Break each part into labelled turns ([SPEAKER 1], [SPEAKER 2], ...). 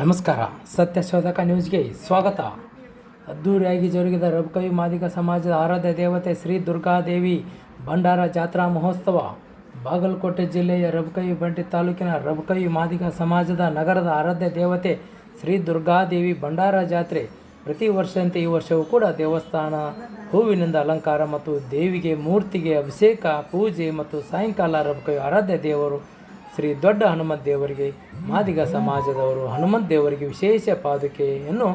[SPEAKER 1] ನಮಸ್ಕಾರ. ಸತ್ಯಶೋಧಕ ನ್ಯೂಸ್ಗೆ ಸ್ವಾಗತ. ಅದ್ದೂರಿಯಾಗಿ ಜರುಗಿದ ರಬಕವಿ ಮಾದಿಗ ಸಮಾಜದ ಆರಾಧ್ಯ ದೇವತೆ ಶ್ರೀ ದುರ್ಗಾದೇವಿ ಭಂಡಾರ ಜಾತ್ರಾ ಮಹೋತ್ಸವ. ಬಾಗಲಕೋಟೆ ಜಿಲ್ಲೆಯ ರಬಕವಿ ಬಂಟಿ ತಾಲೂಕಿನ ರಬಕವಿ ಮಾದಿಗ ಸಮಾಜದ ನಗರದ ಆರಾಧ್ಯ ದೇವತೆ ಶ್ರೀ ದುರ್ಗಾದೇವಿ ಭಂಡಾರ ಜಾತ್ರೆ. ಪ್ರತಿ ವರ್ಷದಂತೆ ಈ ವರ್ಷವೂ ಕೂಡ ದೇವಸ್ಥಾನ, ಹೂವಿನಿಂದ ಅಲಂಕಾರ ಮತ್ತು ದೇವಿಗೆ ಮೂರ್ತಿಗೆ ಅಭಿಷೇಕ, ಪೂಜೆ ಮತ್ತು ಸಾಯಂಕಾಲ ರಬಕವಿ ಆರಾಧ್ಯ ದೇವರು ಶ್ರೀ ದೊಡ್ಡ ಹನುಮಂತ ದೇವರಿಗೆ ಮಾದಿಗ ಸಮಾಜದವರು ಹನುಮಂತ ದೇವರಿಗೆ ವಿಶೇಷ ಪಾದುಕೆಯನ್ನು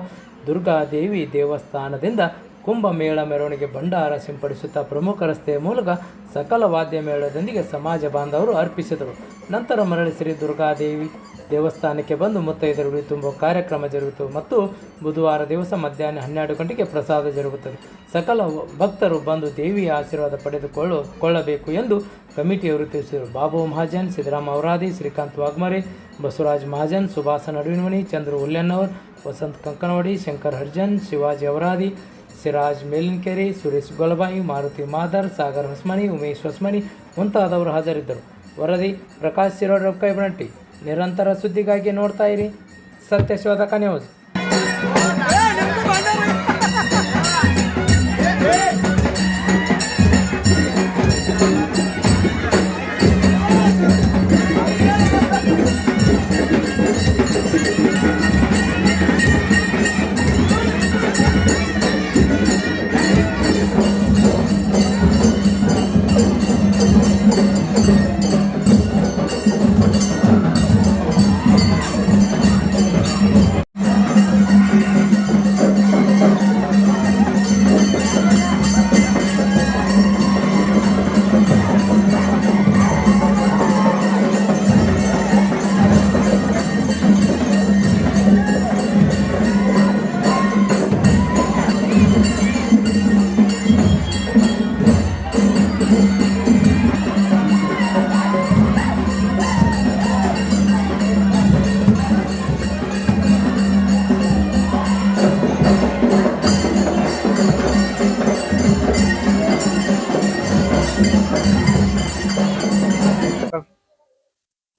[SPEAKER 1] ದುರ್ಗಾದೇವಿ ದೇವಸ್ಥಾನದಿಂದ ಕುಂಭಮೇಳ ಮೆರವಣಿಗೆ ಭಂಡಾರ ಸಿಂಪಡಿಸುತ್ತಾ ಪ್ರಮುಖ ರಸ್ತೆಯ ಮೂಲಕ ಸಕಲ ವಾದ್ಯ ಮೇಳದೊಂದಿಗೆ ಸಮಾಜ ಬಾಂಧವರು ಅರ್ಪಿಸಿದರು. ನಂತರ ಮರಳಿ ಶ್ರೀ ದುರ್ಗಾದೇವಿ ದೇವಸ್ಥಾನಕ್ಕೆ ಬಂದು ಮುತ್ತೈದರುಗಳು ತುಂಬುವ ಕಾರ್ಯಕ್ರಮ ಜರುಗಿತು ಮತ್ತು ಬುಧವಾರ ದಿವಸ ಮಧ್ಯಾಹ್ನ ಹನ್ನೆರಡು ಗಂಟೆಗೆ ಪ್ರಸಾದ ಜರುಗುತ್ತದೆ. ಸಕಲ ಭಕ್ತರು ಬಂದು ದೇವಿಯ ಆಶೀರ್ವಾದ ಪಡೆದುಕೊಳ್ಳು ಕೊಳ್ಳಬೇಕು ಎಂದು ಕಮಿಟಿಯವರು ತಿಳಿಸಿದರು ಬಾಬು ಮಹಾಜನ್ ಸಿದ್ದರಾಮ ಅವರಾದಿ ಶ್ರೀಕಾಂತ್ ವಾಗ್ಮರೆ, ಬಸವರಾಜ್ ಮಹಾಜನ್, ಸುಭಾಸ ನಡುವಿನಮಣಿ ಚಂದ್ರ ಉಲ್ಯನ್ನವರ್ ವಸಂತ್ ಕಂಕನವಾಡಿ, ಶಂಕರ್ ಹರ್ಜನ್, ಶಿವಾಜಿ ಔರಾದಿ ಸಿರಾಜ್ ಮೇಲಿನಕೆರೆ, ಸುರೇಶ್ ಗೊಲಬಾಯಿ ಮಾರುತಿ ಮಾದರ್, ಸಾಗರ್ ಹೊಸ್ಮನಿ, ಉಮೇಶ್ ಹೊಸ್ಮನಿ ಮುಂತಾದವರು ಹಾಜರಿದ್ದರು. ವರದಿ, ಪ್ರಕಾಶ್ ಶಿರೋಡ್ರಪ್ಪ ಇಬ್ಬನಟ್ಟಿ ನಿರಂತರ ಸುದ್ದಿಗಾಗಿ ನೋಡ್ತಾ ಇರಿ. ಸತ್ಯಶೋಧಕ ನ್ಯೂಸ್.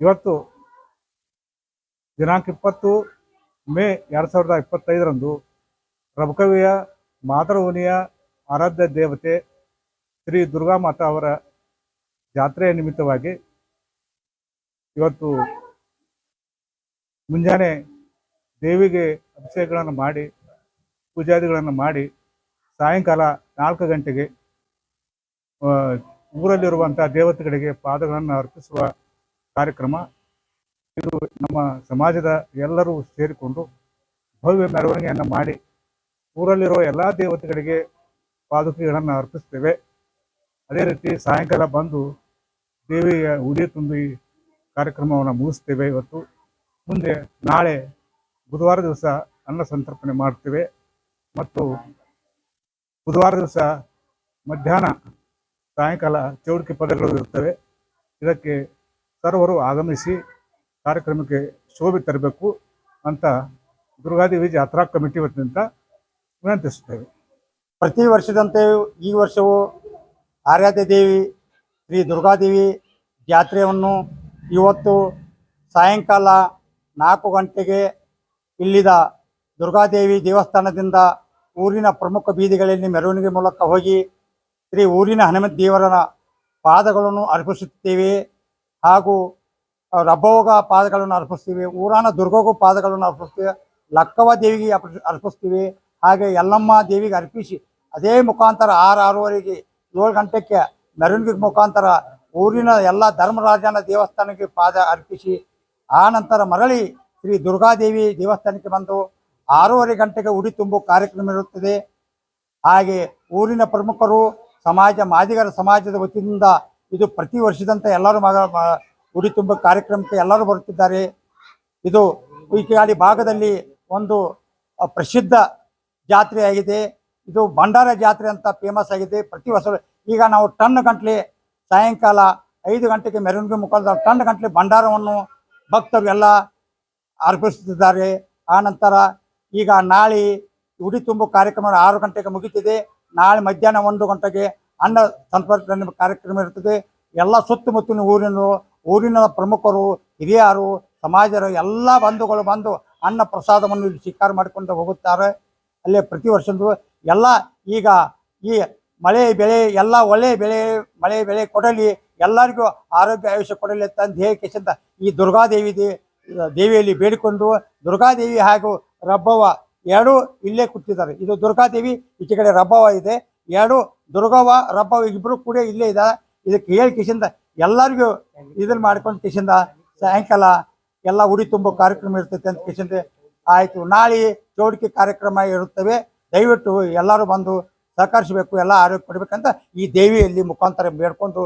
[SPEAKER 2] ಇವತ್ತು ದಿನಾಂಕ ಇಪ್ಪತ್ತು, ಮೇ ಎರಡು ಸಾವಿರದ ಇಪ್ಪತ್ತೈದರಂದು ಪ್ರಭುಕವಿಯ ಮಾತೃಭೂಮಿಯ ಆರಾಧ್ಯ ದೇವತೆ ಶ್ರೀ ದುರ್ಗಾ ಮಾತಾ ಅವರ ಜಾತ್ರೆಯ ನಿಮಿತ್ತವಾಗಿ ಇವತ್ತು ಮುಂಜಾನೆ ದೇವಿಗೆ ಅಭಿಷೇಕಗಳನ್ನು ಮಾಡಿ, ಪೂಜಾದಿಗಳನ್ನು ಮಾಡಿ ಸಾಯಂಕಾಲ ನಾಲ್ಕು ಗಂಟೆಗೆ ಊರಲ್ಲಿರುವಂಥ ದೇವತೆಗಳಿಗೆ ಪಾದಗಳನ್ನು ಅರ್ಪಿಸುವ ಕಾರ್ಯಕ್ರಮ. ಇದು ನಮ್ಮ ಸಮಾಜದ ಎಲ್ಲರೂ ಸೇರಿಕೊಂಡು ಭವ್ಯ ಮೆರವಣಿಗೆಯನ್ನು ಮಾಡಿ ಊರಲ್ಲಿರುವ ಎಲ್ಲ ದೇವತೆಗಳಿಗೆ ಪಾದುಕೆಗಳನ್ನು ಅರ್ಪಿಸ್ತೇವೆ. ಅದೇ ರೀತಿ ಸಾಯಂಕಾಲ ಬಂದು ದೇವಿಯ ಉಡಿ ತುಂಬಿ ಕಾರ್ಯಕ್ರಮವನ್ನು ಮುಗಿಸ್ತೇವೆ ಇವತ್ತು. ಮುಂದೆ ನಾಳೆ ಬುಧವಾರ ದಿವಸ ಅನ್ನ ಸಂತರ್ಪಣೆ ಮಾಡ್ತೇವೆ. ಮತ್ತು ಬುಧವಾರ ದಿವಸ ಮಧ್ಯಾಹ್ನ ಸಾಯಂಕಾಲ ಚೌಡಿಕೆ ಪದಗಳು ಇರ್ತವೆ. ಇದಕ್ಕೆ ಸರ್ವರು ಆಗಮಿಸಿ ಕಾರ್ಯಕ್ರಮಕ್ಕೆ ಶೋಭೆ ತರಬೇಕು ಅಂತ ದುರ್ಗಾದೇವಿ ಜಾತ್ರಾ ಕಮಿಟಿ ವತಿಯಿಂದ ವಿನಂತಿಸುತ್ತೇವೆ.
[SPEAKER 3] ಪ್ರತಿ ವರ್ಷದಂತೆ ಈ ವರ್ಷವೂ ಆರಾಧ್ಯ ದೇವಿ ಶ್ರೀ ದುರ್ಗಾದೇವಿ ಜಾತ್ರೆಯನ್ನು ಇವತ್ತು ಸಾಯಂಕಾಲ ನಾಲ್ಕು ಗಂಟೆಗೆ ಇಲ್ಲಿದ ದುರ್ಗಾದೇವಿ ದೇವಸ್ಥಾನದಿಂದ ಊರಿನ ಪ್ರಮುಖ ಬೀದಿಗಳಲ್ಲಿ ಮೆರವಣಿಗೆ ಮೂಲಕ ಹೋಗಿ ಶ್ರೀ ಊರಿನ ಹನುಮಂತ ದೇವರ ಪಾದಗಳನ್ನು ಅರ್ಪಿಸುತ್ತೇವೆ. ಹಾಗೂ ರಬ್ಬೋಗ ಪಾದಗಳನ್ನು ಅರ್ಪಿಸ್ತೀವಿ, ಊರಾನ ದುರ್ಗೋಗ ಪಾದಗಳನ್ನು ಅರ್ಪಿಸ್ತೀವಿ ಲಕ್ಕವ ದೇವಿಗೆ ಅರ್ಪಿಸ್- ಅರ್ಪಿಸ್ತೀವಿ, ಹಾಗೆ ಯಲ್ಲಮ್ಮ ದೇವಿಗೆ ಅರ್ಪಿಸಿ, ಅದೇ ಮುಖಾಂತರ ಆರು ಆರೂವರೆಗೆ ಏಳು ಗಂಟೆಗೆ ಮೆರವಣಿಗೆ ಮುಖಾಂತರ ಊರಿನ ಎಲ್ಲ ಧರ್ಮರಾಜನ ದೇವಸ್ಥಾನಕ್ಕೆ ಪಾದ ಅರ್ಪಿಸಿ, ಆ ನಂತರ ಮರಳಿ ಶ್ರೀ ದುರ್ಗಾದೇವಿ ದೇವಸ್ಥಾನಕ್ಕೆ ಬಂದು ಆರೂವರೆ ಗಂಟೆಗೆ ಉಡಿ ತುಂಬು ಕಾರ್ಯಕ್ರಮ ಇರುತ್ತದೆ. ಹಾಗೆ ಊರಿನ ಪ್ರಮುಖರು, ಸಮಾಜ ಮಾದಿಗರ ಸಮಾಜದ ವತಿಯಿಂದ ಇದು ಪ್ರತಿ ವರ್ಷದಂತೆ ಎಲ್ಲರೂ ಮಗ ಉಡಿ ತುಂಬ ಕಾರ್ಯಕ್ರಮಕ್ಕೆ ಎಲ್ಲರೂ ಬರುತ್ತಿದ್ದಾರೆ. ಇದು ಉಯಿಕೆಗಾಡಿ ಭಾಗದಲ್ಲಿ ಒಂದು ಪ್ರಸಿದ್ಧ ಜಾತ್ರೆಯಾಗಿದೆ ಇದು ಭಂಡಾರ ಜಾತ್ರೆ ಅಂತ ಫೇಮಸ್ ಆಗಿದೆ. ಪ್ರತಿ ವರ್ಷ ಈಗ ನಾವು ಟನ್ ಗಂಟ್ಲೆ ಸಾಯಂಕಾಲ ಐದು ಗಂಟೆಗೆ ಮೆರವಣಿಗೆ ಮುಖಾಂತರ ಟನ್ ಗಂಟ್ಲೆ ಭಂಡಾರವನ್ನು ಭಕ್ತರು ಎಲ್ಲ ಅರ್ಪಿಸುತ್ತಿದ್ದಾರೆ. ಆ ನಂತರ ಈಗ ನಾಳೆ ಉಡಿ ತುಂಬು ಕಾರ್ಯಕ್ರಮ ಆರು ಗಂಟೆಗೆ ಮುಗಿತಿದೆ. ನಾಳೆ ಮಧ್ಯಾಹ್ನ ಒಂದು ಗಂಟೆಗೆ ಅನ್ನ ಸಂತರ್ಪಣೆ ಕಾರ್ಯಕ್ರಮ ಇರ್ತದೆ. ಎಲ್ಲ ಸುತ್ತಮುತ್ತಲಿನ ಊರಿನ ಊರಿನ ಪ್ರಮುಖರು, ಹಿರಿಯರು ಸಮಾಜರು ಎಲ್ಲ ಬಂಧುಗಳು ಬಂದು ಅನ್ನ ಪ್ರಸಾದವನ್ನು ಇಲ್ಲಿ ಸ್ವೀಕಾರ ಮಾಡಿಕೊಂಡು ಹೋಗುತ್ತಾರೆ. ಅಲ್ಲೇ ಪ್ರತಿ ವರ್ಷದ್ದು ಎಲ್ಲ ಈಗ ಈ ಮಳೆ ಬೆಳೆ, ಎಲ್ಲ ಒಳ್ಳೆ ಬೆಳೆ, ಮಳೆ ಬೆಳೆ ಕೊಡಲಿ, ಎಲ್ಲರಿಗೂ ಆರೋಗ್ಯ ಆಯುಷ್ಯ ಕೊಡಲಿ ಅಂತ ಧ್ಯೇಯಕ್ಕಿಂತ ಈ ದುರ್ಗಾದೇವಿ ದೇವಿಯಲ್ಲಿ ಬೇಡಿಕೊಂಡು ದುರ್ಗಾದೇವಿ ಹಾಗೂ ರಬ್ಬವ ಎರಡೂ ಇಲ್ಲೇ ಕೂತಿದ್ದಾರೆ. ಇದು ದುರ್ಗಾದೇವಿ ಈಚೆ ಕಡೆ ರಬ್ಬವ ಇದೆ. ಎರಡು, ದುರ್ಗವ್ವ, ರಬ್ಬವ್ವ ಇಬ್ಬರು ಕೂಡ ಇಲ್ಲೇ ಇದೆ ಇದಕ್ಕೆ ಹೇಳಿ ಕಿಶಿಂದ, ಎಲ್ಲರಿಗೂ ಇದನ್ನ ಮಾಡ್ಕೊಂಡು ಕಿಶಿಂದ, ಸಾಯಂಕಾಲ ಎಲ್ಲ ಉಡಿ ತುಂಬೋ ಕಾರ್ಯಕ್ರಮ ಇರ್ತೈತೆ ಅಂತ ಕಿಶಿಂದ ಆಯಿತು. ನಾಳೆ ಚೌಡಿಕೆ ಕಾರ್ಯಕ್ರಮ ಇರುತ್ತವೆ. ದಯವಿಟ್ಟು ಎಲ್ಲರೂ ಬಂದು ಸಹಕರಿಸಬೇಕು, ಎಲ್ಲ ಆರೋಗ್ಯ ಕೊಡಬೇಕಂತ ಈ ದೇವಿಯಲ್ಲಿ ಮುಖಾಂತರ ಬೇಡ್ಕೊಂಡು